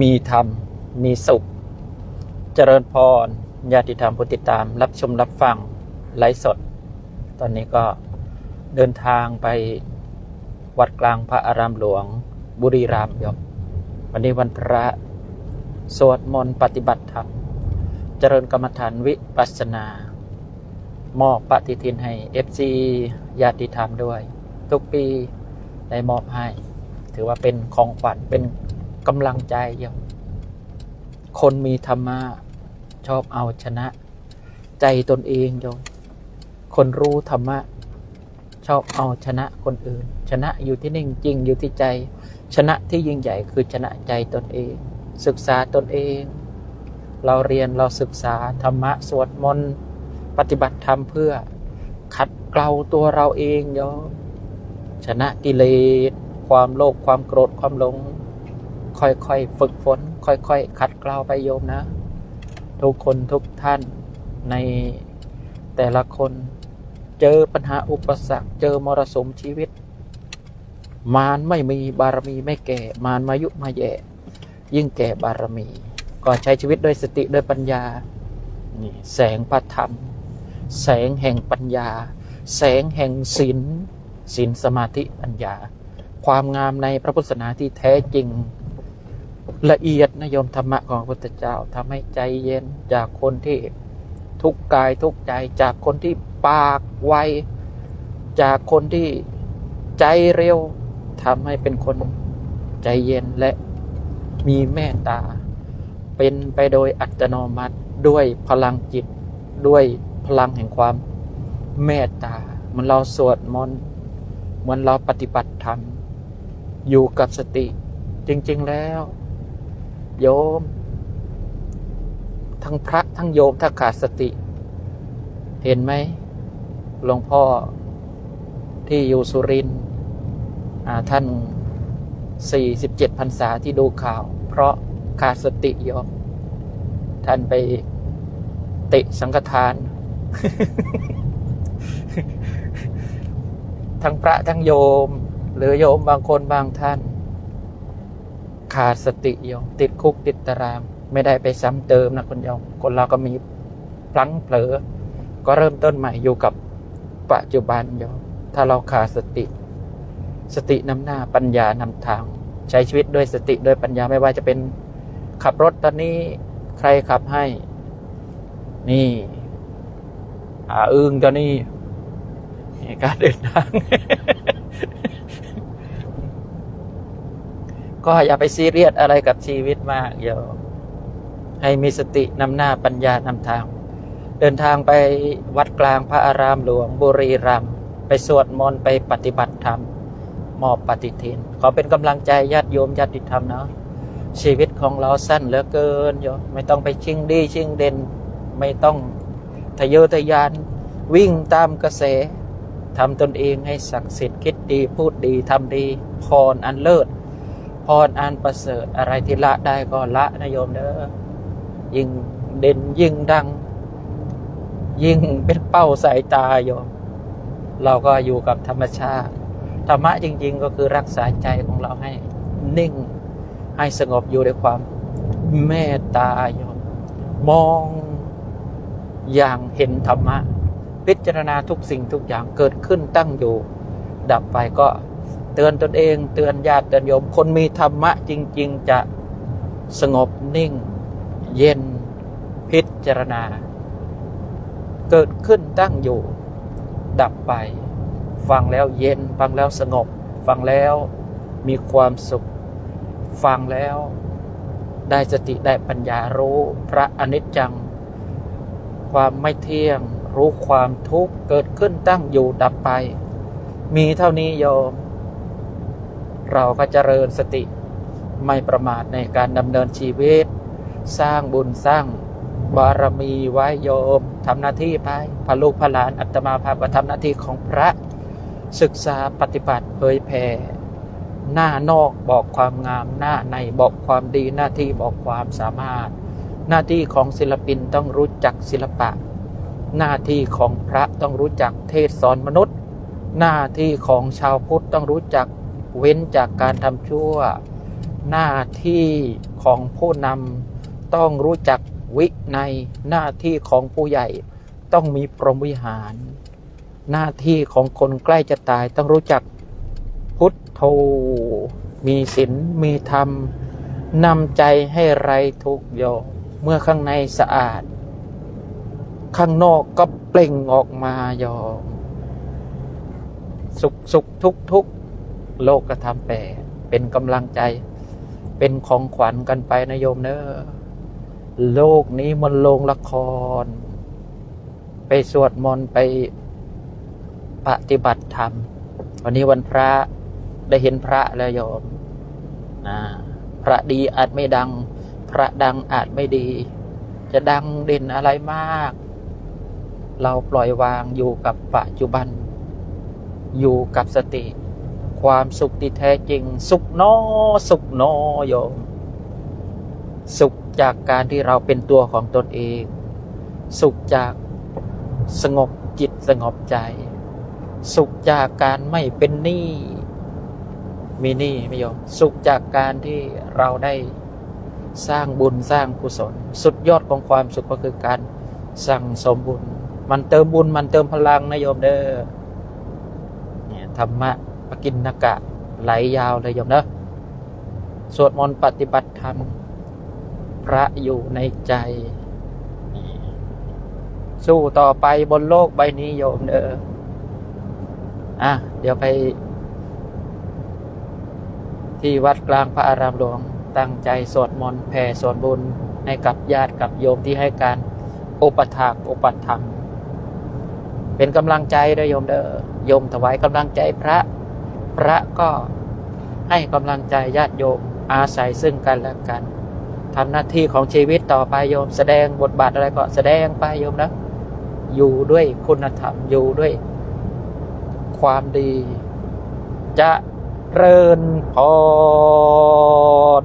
มีธรรม มีสุข เจริญพร ญาติธรรมผู้ติดตาม รับชมรับฟัง ไลฟ์สด ตอนนี้ก็เดินทางไปวัดกลางพระอารามหลวง บุรีรัมย์ยม วันนี้วันพระสวดมนต์ปฏิบัติธรรม เจริญกรรมฐานวิปัสสนา มอบปฏิทินให้ FC ญาติธรรมด้วย ทุกปีได้มอบให้ ถือว่าเป็นของขวัญเป็น กำลังใจโยมคนมีธรรมะชอบเอาชนะ ใจตนเองโยมคนรู้ธรรมะ ชอบเอาชนะคนอื่น ชนะอยู่ที่นิ่งจริงอยู่ที่ใจ ชนะที่ยิ่งใหญ่คือชนะใจตนเอง ศึกษาตนเอง เราเรียนเราศึกษาธรรมะสวดมนต์ปฏิบัติธรรมเพื่อขัดเกลาตัวเราเองโยมชนะกิเลสความโลภความโกรธความหลง ค่อยๆฝึกฝน ค่อยๆขัดเกลาไปโยมนะ ทุกคนทุกท่านในแต่ละคนเจอปัญหาอุปสรรค เจอมรสุมชีวิต มารไม่มีบารมีไม่แก่ มารมายุมาแย่ ยิ่งแก่บารมี ก็ใช้ชีวิตด้วยสติด้วยปัญญานี่แสงพระธรรม แสงแห่งปัญญา แสงแห่งศีลศีลสมาธิปัญญา ความงามในพระพุทธศาสนาที่แท้จริง ละเอียดนะโยมธรรมะของพระพุทธเจ้าทำให้ใจเย็นจากคนที่ทุกกายทุกใจจากคนที่ปากไวจากคนที่ใจเร็วทำให้เป็นคนใจเย็นและมีเมตตา เป็นไปโดยอัตโนมัติด้วยพลังจิตด้วยพลังแห่งความเมตตาเหมันเราสวดมนต์เหมือนเราปฏิบัติธรรมอยู่กับสติจริง ๆ แล้ว โยม ทั้งพระทั้งโยมถ้าขาดสติ เห็นไหมหลวงพ่อที่อยู่สุรินทร์อ่าท่าน47พรรษาที่ดูข่าว เพราะขาดสติโยม ท่านไปเตะสังฆทาน ทั้งพระทั้งโยม หรือโยมบางคนบางท่าน ขาดสติโยมติดคุกติดตารางไม่ได้ไปซ้ำเติมนะคุณโยมคนเราก็มีพลั้งเผลอ ก็เริ่มต้นใหม่อยู่กับปัจจุบันโยมถ้าเราขาดสติ สตินำหน้าปัญญานำทาง ใช้ชีวิตด้วยสติด้วยปัญญาไม่ว่าจะเป็นขับรถตอนนี้ใครขับให้ นี่อาอึ้งตอนนี้การเดินทาง ก็อย่าไปซีเรียสอะไรกับชีวิตมากโยมให้มีสตินำหน้าปัญญานำทาง เดินทางไปวัดกลางพระอารามหลวงบุรีรัมย์ไปสวดมนต์ไปปฏิบัติธรรม มอบปฏิทิน ขอเป็นกำลังใจญาติโยมญาติธรรมเนาะชีวิตของเราสั้นเหลือเกินโยมไม่ต้องไปชิงดีชิงเด่น ไม่ต้องทะเยอทะยาน วิ่งตามกระแสทำตนเองให้ศักดิ์สิทธิ์คิดดีพูดดีทำดีพรอันเลิศ พรอันประเสริฐอะไรที่ละได้ก็ละนะโยมเด้อยิ่งเด่นยิ่งดัง ยิ่งเป็นเป้าสายตาโยม เราก็อยู่กับธรรมชาติ ธรรมะจริง ๆ ก็คือรักษาใจของเราให้นิ่ง ให้สงบอยู่ในความเมตตาโยม มองอย่างเห็นธรรมะ พิจารณาทุกสิ่งทุกอย่างเกิดขึ้นตั้งอยู่ ดับไปก็ เตือนตนเอง เตือนญาติเตือนโยม คนมีธรรมะจริง ๆ จะสงบนิ่ง เย็นพิจารณา เกิดขึ้นตั้งอยู่ ดับไป ฟังแล้วเย็น ฟังแล้วสงบ ฟังแล้วมีความสุข ฟังแล้วได้สติได้ปัญญารู้พระอนิจจัง ความไม่เที่ยง รู้ความทุกข์เกิดขึ้นตั้งอยู่ดับไป มีเท่านี้โยม เราก็เจริญสติไม่ประมาทในการดำเนินชีวิต สร้างบุญสร้างบารมีไว้โยมทำหน้าที่ไปพาลูกพหลานอัตมาภาพก็ทำหน้าที่ของพระศึกษาปฏิบัติเผยแผ่หน้านอกบอกความงามหน้าในบอกความดีหน้าที่บอกความสามารถ หน้าที่ของศิลปินต้องรู้จักศิลปะ หน้าที่ของพระต้องรู้จักเทศสอนมนุษย์ หน้าที่ของชาวพุทธต้องรู้จัก เว้นจากการทำชั่ว หน้าที่ของผู้นำต้องรู้จักวิในหน้าที่ของผู้ใหญ่ต้องมีพรหมวิหาร หน้าที่ของคนใกล้จะตายต้องรู้จักพุทโธมีศีลมีธรรมนำใจให้ไรทุกโยเมื่อข้างในสะอาด ข้างนอกก็เปล่งออกมายอมสุขสุขทุกทุก โลกกระทำแปรเป็นกำลังใจ เป็นของขวัญกันไปนะโยมเนอะโลกนี้มันโรงละคร ไปสวดมนต์ไปปฏิบัติธรรม วันนี้วันพระได้เห็นพระแล้วโยมนะพระดีอาจไม่ดัง พระดังอาจไม่ดี จะดังเด่นอะไรมาก เราปล่อยวางอยู่กับปัจจุบัน อยู่กับสติ ความสุขที่แท้จริง สุขนอสุขนอโยม สุขจากการที่เราเป็นตัวของตนเอง สุขจากสงบจิตสงบใจ สุขจากการไม่เป็นหนี้มีหนี้ไม่ยอมสุขจากการที่เราได้สร้างบุญสร้างกุศล สุดยอดของความสุขก็คือการสั่งสมบุญ มันเติมบุญมันเติมพลังนะโยมเด้อเนี่ยธรรมะ ปกินนกะ ไหลยาวเลยโยมเนอะสวดมนต์ปฏิบัติธรรม พระอยู่ในใจ สู้ต่อไปบนโลกใบนี้โยมเด้ออะ เดี๋ยวไป ที่วัดกลางพระอารามหลวง ตั้งใจสวดมนต์แผ่ส่วนบุญให้กับญาติกับโยมที่ให้การอุปถากอุปธรรมเป็นกำลังใจเด้อโยมเด้อโยมถวายกำลังใจพระ พระก็ให้กำลังใจญาติโยมอาศัยซึ่งกันและกันทำหน้าที่ของชีวิตต่อไปโยม แสดงบทบาทอะไรก็แสดงไปโยมนะ อยู่ด้วยคุณธรรมอยู่ด้วย ความดี จะเริญพร